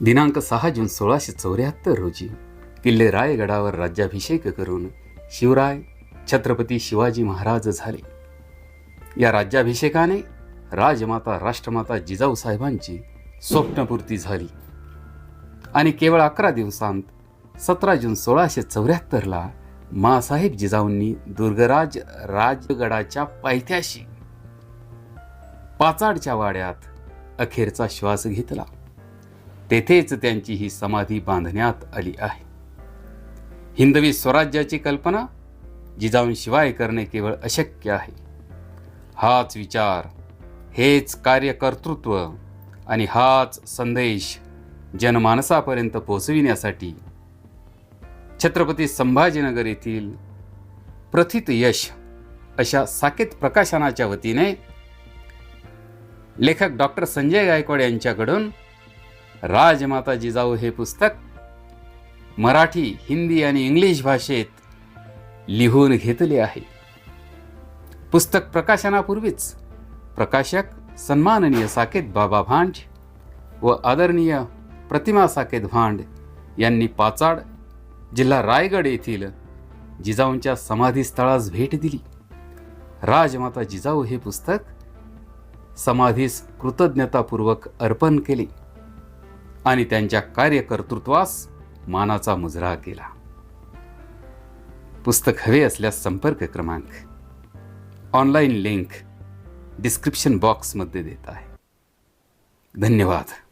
दिनांक सहा जून सोळाशे चौऱ्याहत्तर रोजी किल्ले रायगडावर राज्याभिषेक करून शिवराय छत्रपती शिवाजी महाराज झाले. या राज्याभिषेकाने राजमाता राष्ट्रमाता जिजाऊ साहेबांची स्वप्नपूर्ती झाली. आणि केवळ अकरा दिवसांत सतरा जून सोळाशे चौऱ्याहत्तरला मासाहेब जिजाऊंनी दुर्गराज राजगडाच्या पायथ्याशी पाचाडच्या वाड्यात अखेरचा श्वास घेतला. तेथेच त्यांची ही समाधी बांधण्यात आली आहे. हिंदवी स्वराज्याची कल्पना जिजाऊंशिवाय करणे केवळ अशक्य आहे. हाच विचार हेच कार्यकर्तृत्व आणि हाच संदेश जनमानसापर्यंत पोचविण्यासाठी छत्रपती संभाजीनगर येथील प्रथित यश अशा साकेत प्रकाशनाच्या वतीने लेखक डॉक्टर संजय गायकवाड यांच्याकडून राजमाता जिजाऊ हे पुस्तक मराठी हिंदी आणि इंग्लिश भाषेत लिहून घेतले आहे. पुस्तक प्रकाशनापूर्वीच प्रकाशक सन्माननीय साकेत बाबा भांड व आदरणीय प्रतिमा साकेत भांड यांनी पाचाड जिल्हा रायगड येथील जिजाऊंच्या समाधीस्थळास भेट दिली. राजमाता जिजाऊ हे पुस्तक समाधीस कृतज्ञतापूर्वक अर्पण केले. आणि त्यांच्या कार्यकर्तृत्वास मानाचा मुजरा केला. पुस्तक हवे असल्यास संपर्क क्रमांक ऑनलाईन लिंक डिस्क्रिप्शन बॉक्समध्ये देत आहे. धन्यवाद.